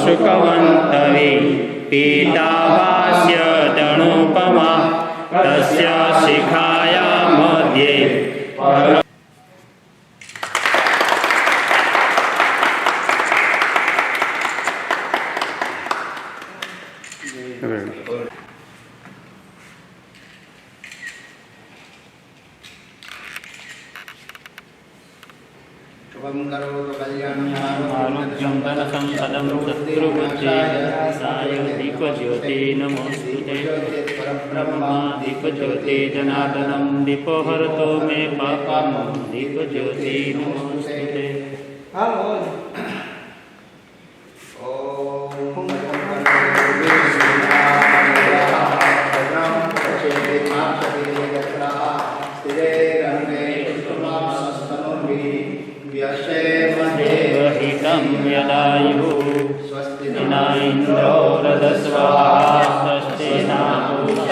निवारशुकवन्तवि पीताभास्य तणुपमा तस्य शिखाया मध्ये આરોગ્યમ ધનસંપદમ શત્રુબુદ્ધિ સાય દીપજ્યોતિ નમોસ્તુતે બ્રહ્મા દીપજ્યોતિ જનાર્દનમ દીપો હરતો મે પાપમ દીપજ્યોતિ નમોસ્તુતે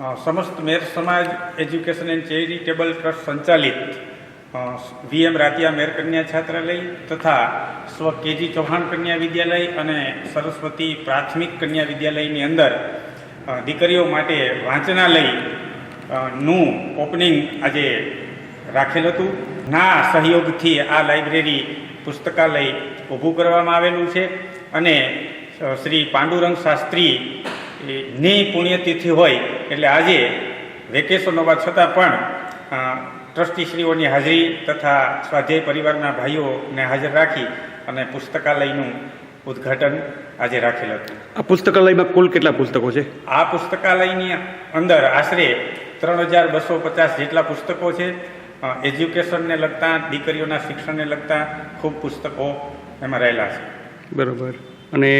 સમસ્ત મેર સમાજ એજ્યુકેશન એન્ડ ચેરિટેબલ ટ્રસ્ટ સંચાલિત વીએમ રાતિયા મેર કન્યા છાત્રાલય તથા સ્વ કેજી ચૌહાણ કન્યા વિદ્યાલય અને સરસ્વતી પ્રાથમિક કન્યા વિદ્યાલયની અંદર દીકરીઓ માટે વાંચનાલયનું ઓપનિંગ આજે રાખેલ હતું. ના સહયોગથી આ લાઇબ્રેરી પુસ્તકાલય ઊભું કરવામાં આવેલું છે અને શ્રી પાંડુરંગ શાસ્ત્રી ની પુણ્યતિથિ હોય એટલે આજે વેકેશન હોવા છતાં પણ ટ્રસ્ટીશ્રીઓની હાજરી તથા સ્વાધ્યાય પરિવારના ભાઈઓને હાજર રાખી અને પુસ્તકાલયનું ઉદ્ઘાટન આજે રાખેલ હતું. આ પુસ્તકાલયમાં કુલ કેટલા પુસ્તકો છે? આ પુસ્તકાલયની અંદર આશરે ત્રણ હજાર બસો પચાસ જેટલા પુસ્તકો છે. એજ્યુકેશનને લગતા દીકરીઓના શિક્ષણને લગતા ખૂબ પુસ્તકો એમાં રહેલા છે. બરાબર. અને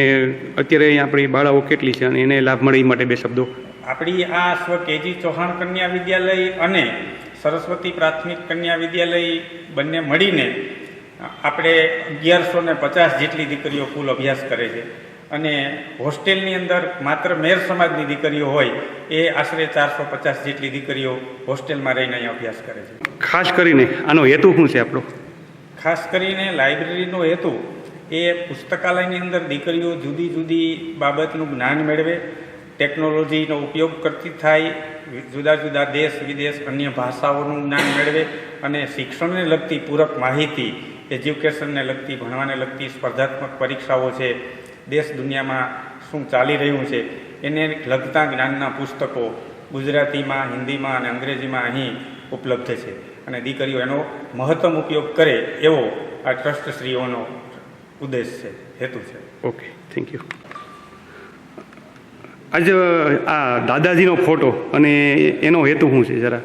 અત્યારે આપણી બાળાઓ કેટલી છે અને એને લાભ મળે એ માટે બે શબ્દો. આપણી આ સ્વ કેજી ચૌહાણ કન્યા વિદ્યાલય અને સરસ્વતી પ્રાથમિક કન્યા વિદ્યાલય બંને મળીને આપણે અગિયારસો ને પચાસ જેટલી દીકરીઓ કુલ અભ્યાસ કરે છે. અને હોસ્ટેલની અંદર માત્ર મેર સમાજની દીકરીઓ હોય એ આશરે ચારસો પચાસ જેટલી દીકરીઓ હોસ્ટેલમાં રહીને અહીંયા અભ્યાસ કરે છે. ખાસ કરીને આનો હેતુ શું છે આપણો? ખાસ કરીને લાઇબ્રેરીનો હેતુ એ પુસ્તકાલયની અંદર દીકરીઓ જુદી જુદી બાબતનું જ્ઞાન મેળવે ટેકનોલોજીનો ઉપયોગ કરતી થાય, જુદા જુદા દેશ, વિદેશ, અન્ય ભાષાઓનું જ્ઞાન મેળવે અને શિક્ષણને લગતી પૂરક માહિતી, એજ્યુકેશનને લગતી, ભણવાને લગતી સ્પર્ધાત્મક પરીક્ષાઓ છે, દેશ દુનિયામાં શું ચાલી રહ્યું છે, એને લગતા જ્ઞાનના પુસ્તકો ગુજરાતીમાં, હિન્દીમાં અને અંગ્રેજીમાં અહીં ઉપલબ્ધ છે. અને દીકરીઓ, એનો મહત્તમ ઉપયોગ કરે એવો આ ટ્રસ્ટશ્રીઓનો ઉદ્દેશ છે, હેતુ છે. ઓકે થેન્ક યુ આજે આ દાદાજીનો ફોટો અને એનો હેતુ શું છે જરા?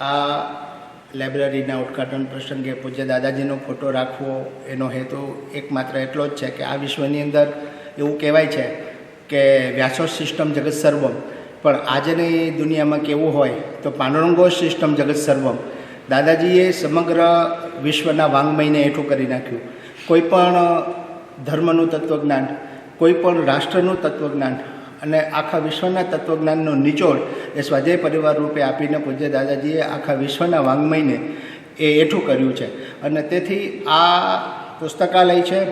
આ લાઇબ્રેરીના ઉદ્ઘાટન પ્રસંગે પૂજ્ય દાદાજીનો ફોટો રાખવો એનો હેતુ એકમાત્ર એટલો જ છે કે આ વિશ્વની અંદર એવું કહેવાય છે કે વ્યાસો સિસ્ટમ જગત સર્વમ. પણ આજની દુનિયામાં કેવું હોય તો પાંડુરંગો સિસ્ટમ જગત સર્વમ. દાદાજીએ સમગ્ર વિશ્વના વાંગમયને હેઠું કરી નાખ્યું. કોઈ પણ ધર્મનું તત્વજ્ઞાન કોઈ પણ રાષ્ટ્રનું તત્વજ્ઞાન અને આખા વિશ્વના તત્વજ્ઞાનનો નિચોડ એ સ્વાધ્યાય પરિવાર રૂપે આપીને પૂજ્ય દાદાજીએ આખા વિશ્વના વાંગમયને એ એઠું કર્યું છે. અને તેથી આ પુસ્તકાલય છે,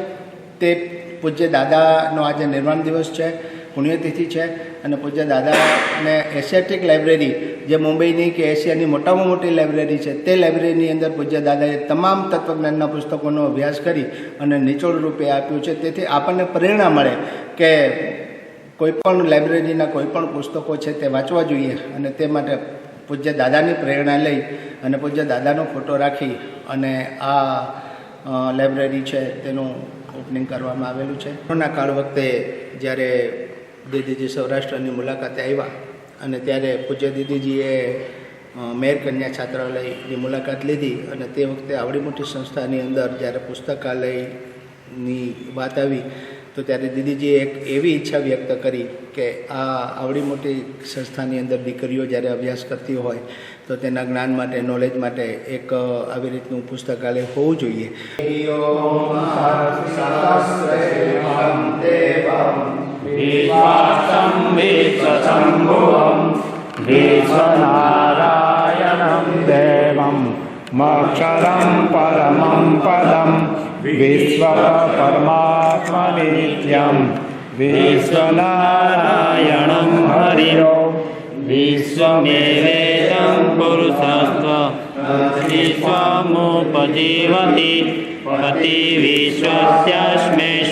તે પૂજ્ય દાદાનો આજે નિર્માણ દિવસ છે. પુણ્યતિથિ છે અને પૂજ્ય દાદાને એશિયાટિક લાઇબ્રેરી, જે મુંબઈની કે એશિયાની મોટામાં મોટી લાઇબ્રેરી છે, તે લાઇબ્રેરીની અંદર પૂજ્ય દાદાએ તમામ તત્વજ્ઞાનના પુસ્તકોનો અભ્યાસ કરી અને નિચોડ રૂપે આપ્યું છે. તેથી આપણને પ્રેરણા મળે કે કોઈપણ લાઇબ્રેરીના કોઈપણ પુસ્તકો છે તે વાંચવા જોઈએ અને તે માટે પૂજ્ય દાદાની પ્રેરણા લઈ અને પૂજ્ય દાદાનો ફોટો રાખી અને આ લાઇબ્રેરી છે તેનું ઓપનિંગ કરવામાં આવેલું છે. કોરોના કાળ વખતે જ્યારે દીદીજી સૌરાષ્ટ્રની મુલાકાતે આવ્યા અને ત્યારે પૂજ્ય દીદીજીએ મેર કન્યા છાત્રાલયની મુલાકાત લીધી અને તે વખતે આવડી મોટી સંસ્થાની અંદર જ્યારે પુસ્તકાલયની વાત આવી, તો ત્યારે દીદીજીએ એક એવી ઈચ્છા વ્યક્ત કરી કે આ આવડી મોટી સંસ્થાની અંદર દીકરીઓ જ્યારે અભ્યાસ કરતી હોય, તો તેના જ્ઞાન માટે નોલેજ માટે એક આવી રીતનું પુસ્તકાલય હોવું જોઈએ. विश्वासं विश्वशम्भुवं विश्वनारायणं देवं मक्षरं परमं पदं विश्वपरमात्मनित्यं विश्वनारायणं हरियो विश्वमेवेदं पुरुषस्त्व विश्वमुपजीवति पति विश्वस्यास्मेष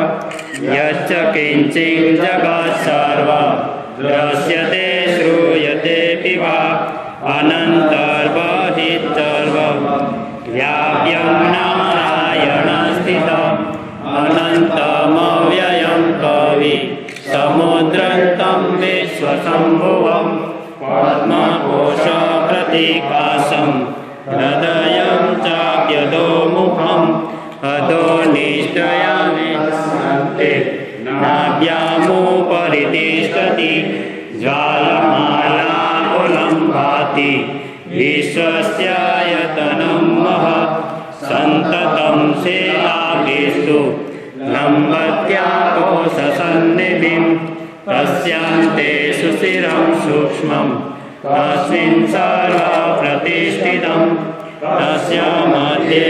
यश्च किञ्चिजगत् सर्वं। द्रस्यते श्रूयतेऽपि वा। अनन्तर्वाधि सर्वं याव्यं नारायणस्थितम् अनन्तमव्ययं कवि। समुद्रन्तं विश्वसम्भुवं। पद्मकोशप्रतिकासं। हृदयं चाप्यदो मुखम् अदो नाभ्यामुपरि तिष्ठति ज्वालमालाकुलं भाति विश्वस्यायतनं महत् सन्ततं सेलाभिस्तु लम्बत्याकोशसन्निधिं तस्यान्ते सुशिरं सूक्ष्मं तस्मिन् सर्वप्रतिष्ठितं तस्य मध्ये